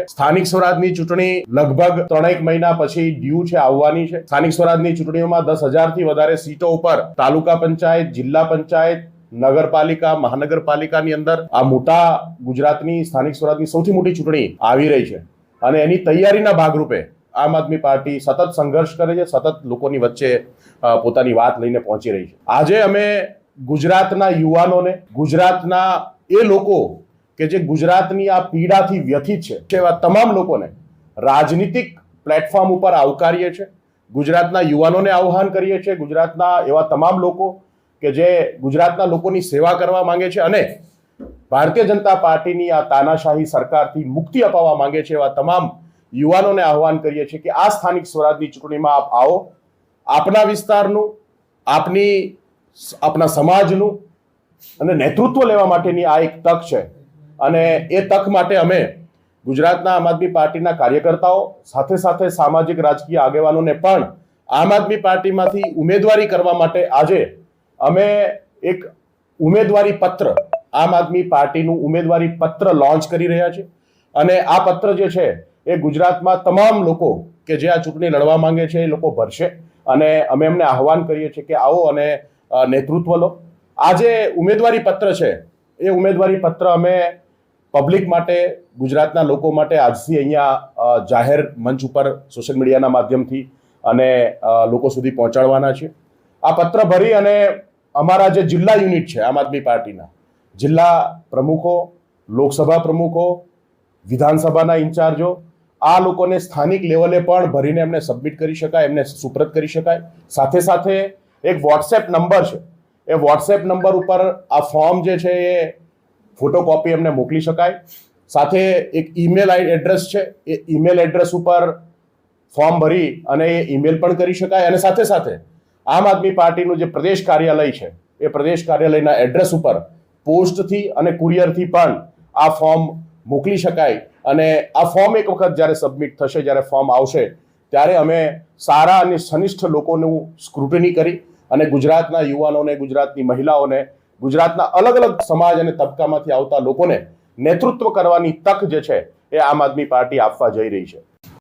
સ્થાનિક સ્વરાજની ચૂંટણી લગભગ ત્રણેક મહિના પછી ડ્યુ છે, આવવાની છે. સ્થાનિક સ્વરાજની ચૂંટણીઓમાં દસ હજારથી વધારે સીટો ઉપર તાલુકા પંચાયત, જિલ્લા પંચાયત, નગરપાલિકા, મહાનગરપાલિકાની અંદર આ મોટા ગુજરાતની સ્થાનિક સ્વરાજની સૌથી મોટી ચૂંટણી આવી રહી છે. અને એની તૈયારીના ભાગરૂપે આમ આદમી પાર્ટી સતત સંઘર્ષ કરે છે, સતત લોકોની વચ્ચે પોતાની વાત લઈને પહોંચી રહી છે. આજે અમે ગુજરાતના યુવાનોને, ગુજરાતના એ લોકો કે જે ગુજરાતની આ પીડાથી વ્યથિત છે એવા તમામ લોકોને રાજનીતિક પ્લેટફોર્મ ઉપર આવકારીએ છીએ ગુજરાતના યુવાનોને આહ્વાન કરીએ છીએ ગુજરાતના એવા તમામ લોકો કે જે ગુજરાતના લોકોની સેવા કરવા માંગે છે અને ભારતીય જનતા પાર્ટીની આ તાનાશાહી સરકારથી મુક્તિ અપાવવા માંગે છે, એવા તમામ યુવાનોને આહ્વાન કરીએ છીએ કે આ સ્થાનિક સ્વરાજની ચૂંટણીમાં આપ આવો, આપના વિસ્તારનું, આપની આપના સમાજનું અને નેતૃત્વ લેવા માટેની આ એક તક છે અને એ તક માટે અમે ગુજરાતના આમ આદમી પાર્ટીના કાર્યકર્તાઓ, સાથે સાથે સામાજિક રાજકીય આગેવાનોને પણ આમ આદમી પાર્ટીમાંથી ઉમેદવારી કરવા માટે આજે અમે એક ઉમેદવારી પત્ર, આમ આદમી પાર્ટીનું ઉમેદવારી પત્ર લોન્ચ કરી રહ્યા છે અને આ પત્ર જે છે, એ ગુજરાતમાં તમામ લોકો કે જે આ ચૂંટણી લડવા માંગે છે, એ લોકો ભરશે. અને અમે એમને આહવાન કરીએ છીએ કે આવો અને નેતૃત્વ લો. આ જે ઉમેદવારી પત્ર છે, એ ઉમેદવારી પત્ર અમે પબ્લિક માટે, ગુજરાતના લોકો માટે આજથી અહીંયા જાહેર મંચ ઉપર સોશિયલ મીડિયાના માધ્યમથી અને લોકો સુધી પહોંચાડવાના છે. આ પત્ર ભરી અને અમારા જે જિલ્લા યુનિટ છે, આમ આદમી પાર્ટીના, જિલ્લા પ્રમુખો, લોકસભા પ્રમુખો, વિધાનસભાના ઇન્ચાર્જો, આ લોકોને સ્થાનિક લેવલે પણ ભરીને એમને સબમિટ કરી શકાય, એમને સુપ્રત કરી શકાય. સાથે સાથે એક વોટ્સએપ નંબર છે. એ વોટ્સએપ નંબર ઉપર આ ફોર્મ જે છે એ ફોટોકોપી એમને મોકલી શકાય. સાથે એક ઈમેલ એડ્રેસ છે, એ ઈમેલ એડ્રેસ ઉપર ફોર્મ ભરી અને એ ઈમેલ પણ કરી શકાય અને સાથે સાથે આમ આદમી પાર્ટીનું જે પ્રદેશ કાર્યાલય છે, એ પ્રદેશ કાર્યાલયના એડ્રેસ ઉપર પોસ્ટથી અને કુરિયરથી પણ આ ફોર્મ મોકલી શકાય અને આ ફોર્મ એક વખત જ્યારે સબમિટ થશે, જ્યારે ફોર્મ આવશે, ત્યારે અમે સારા અને સનિષ્ઠ લોકોનું સ્ક્રુટની કરી અને ગુજરાતના યુવાનોને, ગુજરાતની મહિલાઓને ગુજરાતના અલગ અલગ સમાજ અને તબક્કામાંથી આવતા લોકોને નેતૃત્વ કરવાની તક જે છે એ આમ આદમી પાર્ટી આપવા જઈ રહી છે.